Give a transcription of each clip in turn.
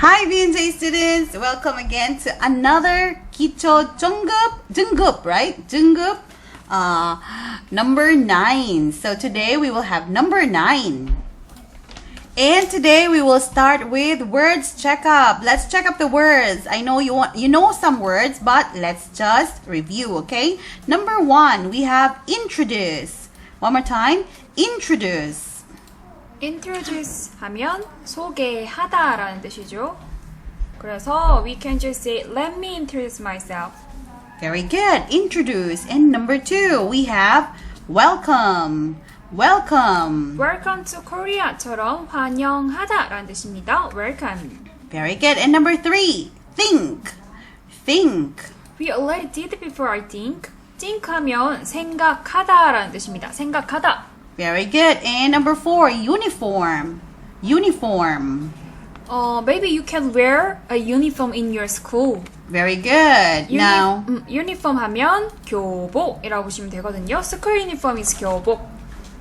Hi BNJ students, welcome again to another Kicho Junggup, Junggup, right? Junggup uh, number 9. So today we will have number 9. And today we will start with words checkup. Let's check up the words. I know you want you know some words, but let's just review, okay? Number 1, we have introduce. One more time, introduce introduce 하면 소개하다라는 뜻이죠. 그래서 we can just say let me introduce myself. Very good. Introduce. And number two, we have welcome. Welcome. Welcome to Korea처럼 환영하다라는 뜻입니다. Welcome. Very good. And number three, think. Think. We already did before I think. think 하면 생각하다라는 뜻입니다. 생각하다. Very good. And number four, uniform. Uniform. Uh, maybe you can wear a uniform in your school. Very good. 유니, now, 음, 유니폼 하면 교복이라고 보시면 되거든요. School uniform is 교복.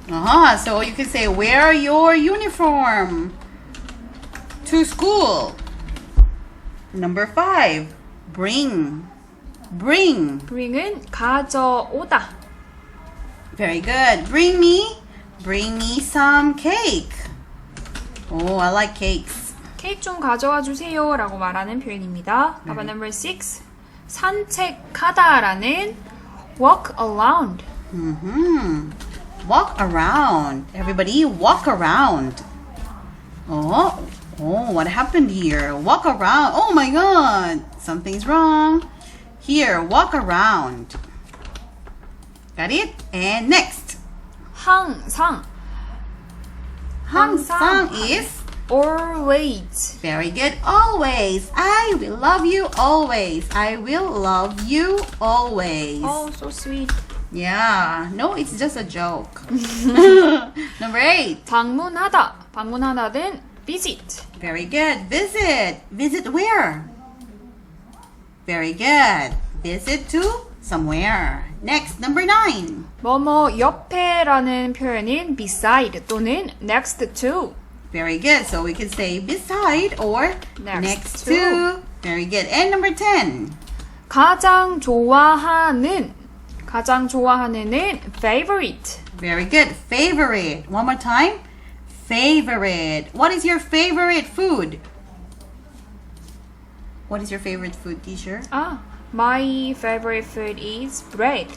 uh-huh. So you can say, wear your uniform to school. Number five, bring. Bring. bring은 가져오다. Very good. Bring me, bring me some cake. Oh, I like cakes. 케이크 좀 가져와 주세요라고 말하는 표현입니다. 네. 봐봐 number six. 산책하다라는 walk around. hmm Walk around. Everybody, walk around. Oh, oh, what happened here? Walk around. Oh my God, something's wrong. Here, walk around. Got it? And next, 항상 항상 is always. very good. Always. I will love you always. I will love you always. Oh, so sweet. Yeah. No, it's just a joke. Number eight. 방문하다. 방문하다는 visit. Very good. Visit. Visit where? Very good. Visit to somewhere. Next, number nine. 뭐뭐 옆에라는 표현인 beside 또는 next to. Very good. So we can say beside or Next next, to. to. Very good. And number 10. 가장 좋아하는 가장 좋아하는은 favorite. Very good. Favorite. One more time. Favorite. What is your favorite food? What is your favorite food, teacher? 아, my favorite food is bread.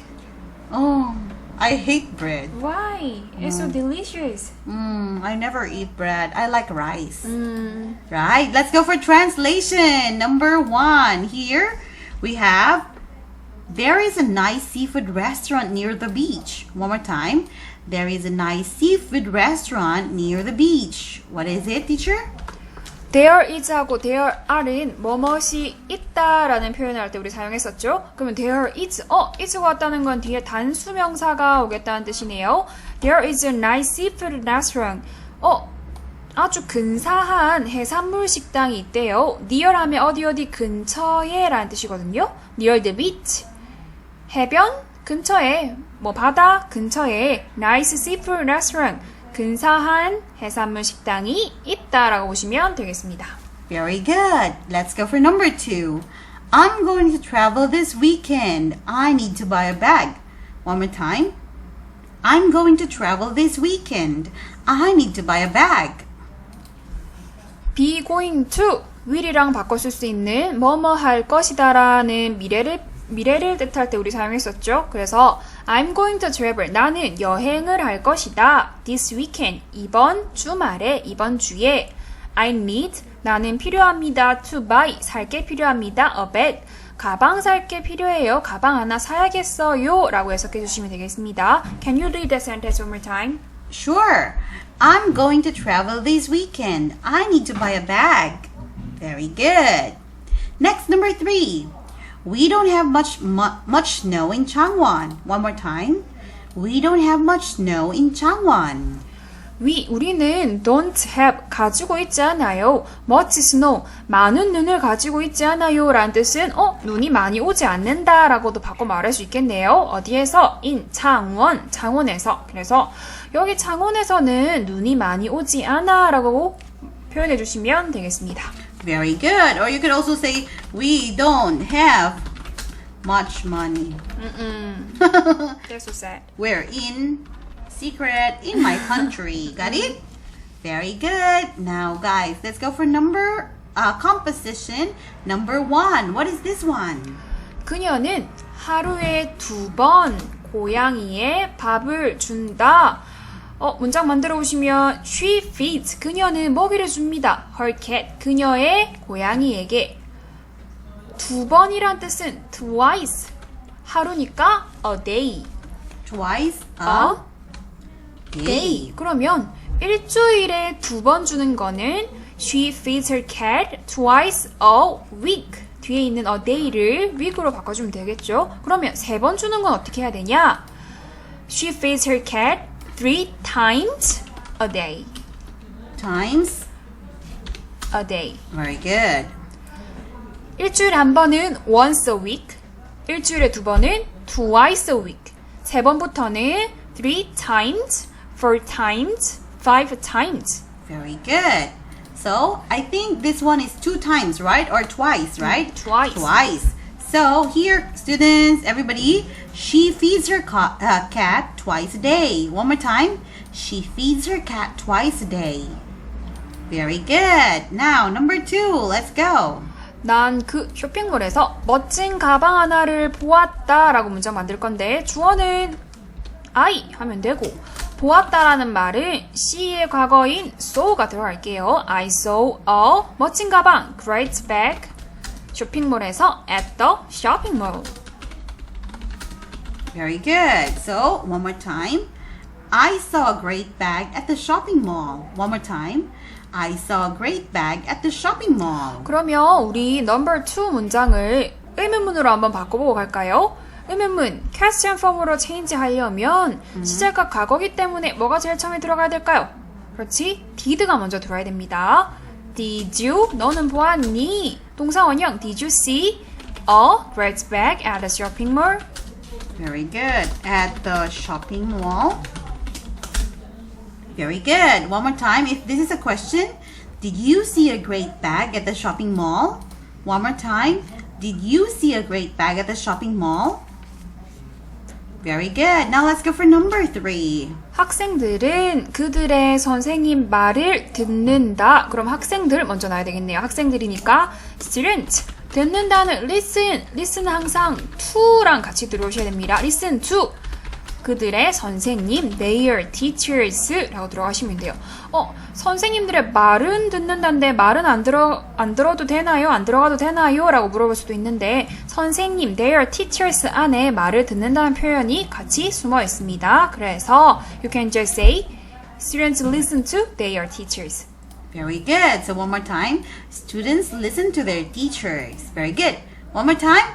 Oh, I hate bread. Why? It's so delicious. Mm, I never eat bread. I like rice. 음, Right, let's go for translation. Number one. Here we have there is a nice seafood restaurant near the beach. One more time. There is a nice seafood restaurant near the beach. What is it, teacher? There is 하고 there are은 뭐뭇이 있다라는 표현을 할 때 우리 사용했었죠. 그러면 there is, 어, is가 왔다는 건 뒤에 단수명사가 오겠다는 뜻이네요. There is a nice seafood restaurant. 어, 아주 근사한 해산물 식당이 있대요. near 하면 어디 어디 근처에 라는 뜻이거든요. near the beach. 해변 근처에, 뭐 바다 근처에 nice seafood restaurant. 근사한 해산물 식당이 있다라고 보시면 되겠습니다. Very good. Let's go for number two. I'm going to travel this weekend. I need to buy a bag. One more time. I'm going to travel this weekend. I need to buy a bag. be going to will이랑 바꿔 쓸 수 있는 뭐뭐 할 것이다라는 미래를 미래를 뜻할 때 우리 사용했었죠. 그래서 I'm going to travel. 나는 여행을 할 것이다. This weekend. 이번 주말에 이번 주에 I need 나는 필요합니다. To buy 살 게 필요합니다. A bag 가방 살 게 필요해요. 가방 하나 사야겠어요. 라고 해석해 주시면 되겠습니다. Can you read the sentence one more time? Sure. I'm going to travel this weekend. I need to buy a bag. Very good. Next, number three. We don't have much mu- much snow in Changwon. One more time. We don't have much snow in Changwon. We, 우리는 don't have 가지고 있지 않아요. much snow 많은 눈을 가지고 있지 않아요. 라는 뜻은 어 눈이 많이 오지 않는다 라고도 바꿔 말할 수 있겠네요. 어디에서? in 창원 창원에서 그래서 여기 창원에서는 눈이 많이 오지 않아 라고 표현해 주시면 되겠습니다. Very good. Or you could also say, we don't have much money. 음, That's so sad. We're in secret in my country. Got it? Very good. Now, guys, let's go for number uh, composition number one. What is this one? 그녀는 하루에 두 번 고양이에 밥을 준다. 어, 문장 만들어 오시면 she feeds 그녀는 먹이를 줍니다. her cat 그녀의 고양이에게 두 번이란 뜻은 twice 하루니까 a day. Twice a day. 그러면 일주일에 두 번 주는 거는 she feeds her cat twice a week. 뒤에 있는 a day를 week으로 바꿔주면 되겠죠? 그러면 세 번 주는 건 어떻게 해야 되냐? She feeds her cat three times a day. Times. A day. Very good. 일주일에 한 번은 once a week. 일주일에 두 번은 twice a week. 세 번부터는 three times, four times, five times. Very good. So I think this one is two times, right? Or twice, right? twice. Twice. So here, students, everybody, she feeds her ca- uh, cat twice a day. One more time. She feeds her cat twice a day. Very good. Now, number two, let's go. 난 그 쇼핑몰에서 멋진 가방 하나를 보았다 라고 문장 만들 건데 주어는 I 하면 되고 보았다라는 말은 C의 과거인 saw가 들어갈게요. I saw a 멋진 가방, great bag 쇼핑몰에서 at the shopping mall. Very good. So, one more time. I saw a great bag at the shopping mall. One more time. I saw a great bag at the shopping mall. 그러면 우리 number 2 문장을 의문문으로 한번 바꿔보고 갈까요? 의문문 question form으로 change 하려면 시제가 과거기 때문에 뭐가 제일 처음에 들어가야 될까요? 그렇지? did가 먼저 들어야 됩니다. Did you? 너는 보았니? 동사 원형 Did you see a great bag at the shopping mall? Very good. At the shopping mall. Very good. One more time. If this is a question, did you see a great bag at the shopping mall? One more time. Did you see a great bag at the shopping mall? Very good. Now let's go for number three. 학생들은 그들의 선생님 말을 듣는다. 그럼 학생들 먼저 나야 되겠네요. 학생들이니까 student 듣는다는 listen. listen은 항상 to랑 같이 들어오셔야 됩니다. listen to 그들의 선생님 their teachers라고 들어가시면 돼요. 어, 선생님들의 말은 듣는다는데 말은 안 들어 안 들어도 되나요? 안 들어가도 되나요?라고 물어볼 수도 있는데 선생님 their teachers 안에 말을 듣는다는 표현이 같이 숨어 있습니다. 그래서 you can just say students listen to their teachers. Very good. So one more time. Students listen to their teachers. Very good. One more time.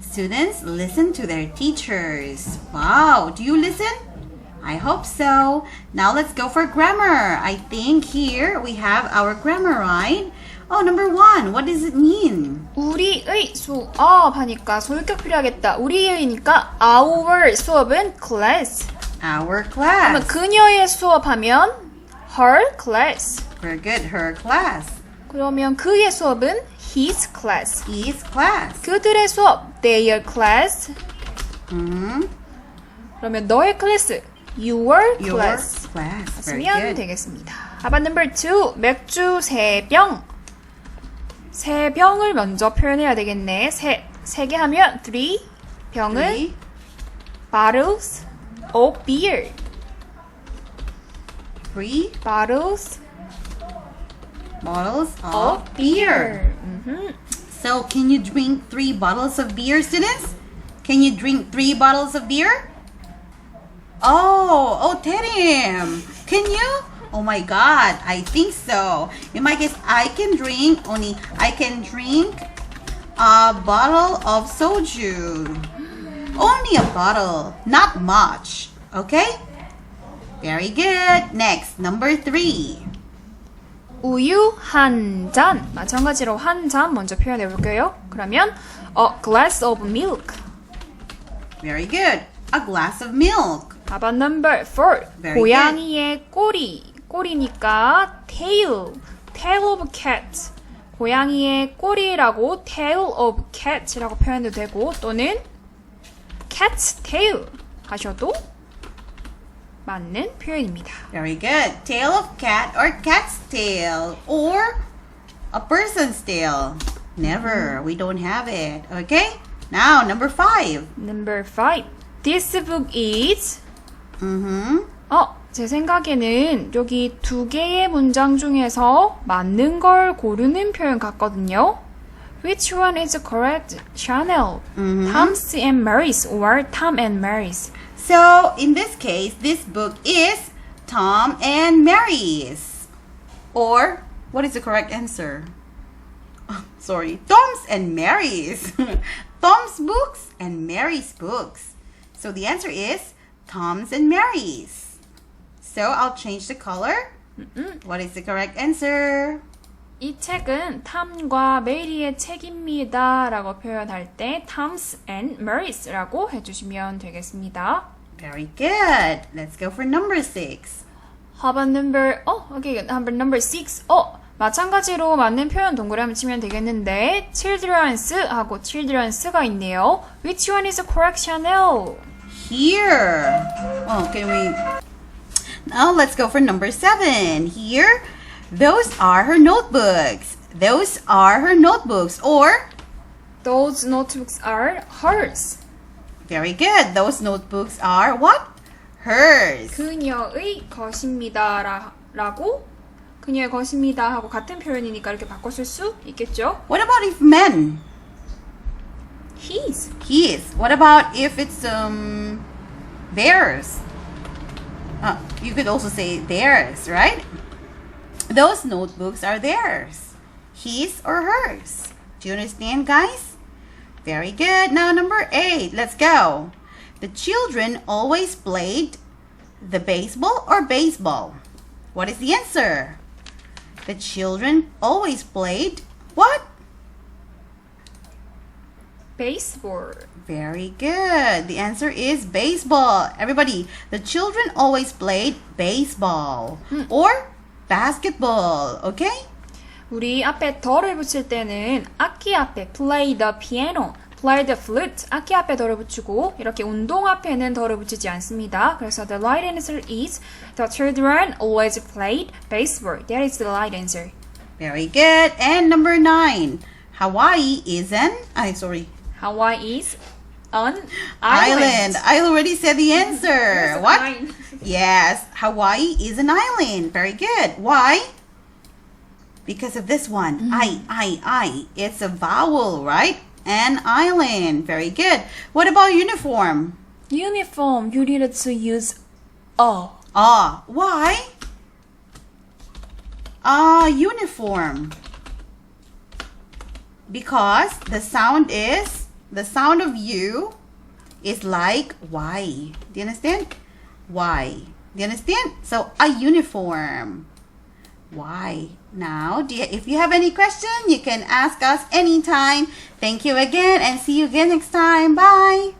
Students listen to their teachers. Wow. Do you listen? I hope so. Now let's go for grammar. I think here we have our grammar, right? Oh, number one. What does it mean? 우리의 수업 하니까 소유격 필요하겠다. 우리의니까 our 수업은 class. Our 그러면 class. 그녀의 수업하면 her class. Very good. Her class. 그러면 그의 수업은 his class. His class. 그들의 수업 their class. hmm 그러면 너의 클래스 your Your class. class. Very 쓰면 good. 되겠습니다. About number two? 맥주 세 병. 세 병을 먼저 표현해야 되겠네. 세, 세개 하면 three. 병은 Three. bottles of beer. Three bottles bottles of of beer. 음흠. So, can you drink three bottles of beer, students? Can you drink three bottles of beer? Oh, oh, Terim. Can you? Oh my God, I think so. In my case, I can drink only, I can drink a bottle of soju. Only a bottle, not much. Okay? Very good. Next, number three. 우유 한 잔. 마찬가지로 한 잔 먼저 표현해 볼게요. 그러면 a glass of milk. Very good. A glass of milk. How about number four? Very 고양이의 꼬리. 꼬리니까 tail. tail of cat. 고양이의 꼬리라고 tail of cat이라고 표현도 되고 또는 cat's tail 하셔도 맞는 표현입니다. Very good. Tail of cat or cat's tail or a person's tail. Never. We don't have it. Okay? Now, number five. Number five. This book is Mm-hmm. 어, 제 생각에는 여기 두 개의 문장 중에서 맞는 걸 고르는 표현 같거든요. Which one is correct? Chanel, Mhm. Tom's and Mary's or Tom and Mary's? So, in this case, this book is Tom and Mary's. Or, what is the correct answer? Oh, sorry, Tom's and Mary's. Tom's books and Mary's books. So the answer is Tom's and Mary's. So I'll change the color. What is the correct answer? 이 책은 탐과 메리의 책입니다 라고 표현할 때 Tom's and Mary's 라고 해주시면 되겠습니다. Very good. Let's go for number six. How about number, 어, number, number six. 어, 마찬가지로 맞는 표현 동그라미 치면 되겠는데, children's 하고 children's가 있네요. Which one is correct, Chanel? Here. Oh, can we? Now let's go for number seven. Here, those are her notebooks. Those are her notebooks. Or, Those notebooks are hers. very good. Those notebooks are what? Hers. 그녀의 것입니다. 라, 라고, 그녀의 것입니다. 하고 같은 표현이니까 이렇게 바꿨을 수 있겠죠? What about if men? His. His. What about if it's um theirs? Uh, you could also say theirs, right? Those notebooks are theirs. His or hers. Do you understand, guys? Very good. Now number eight. Let's go. The children always played the baseball or baseball. What is the answer? The children always played what? Baseball. Very good. The answer is baseball. Everybody, the children always played baseball or basketball. Okay? 우리 앞에 더를 붙일 때는 악기 앞에 play the piano, play the flute, 악기 앞에 더를 붙이고 이렇게 운동 앞에는 더를 붙이지 않습니다. 그래서 the right answer is the children always played baseball. That is the right answer. Very good. And number nine. Hawaii is an I sorry. Hawaii is an Island. island. I already said the answer. what? Nine. Yes, Hawaii is an island. Very good. Why? Because of this one. I, I, I. It's a vowel, right? An island. Very good. What about uniform? Uniform, you needed to use a. Ah, why? Ah, uniform. Because the sound is, the sound of you is like Y. Do you understand? Y. Do you understand? So, a uniform. Why? Now, you, if you have any question, you can ask us anytime. Thank you again and see you again next time. Bye.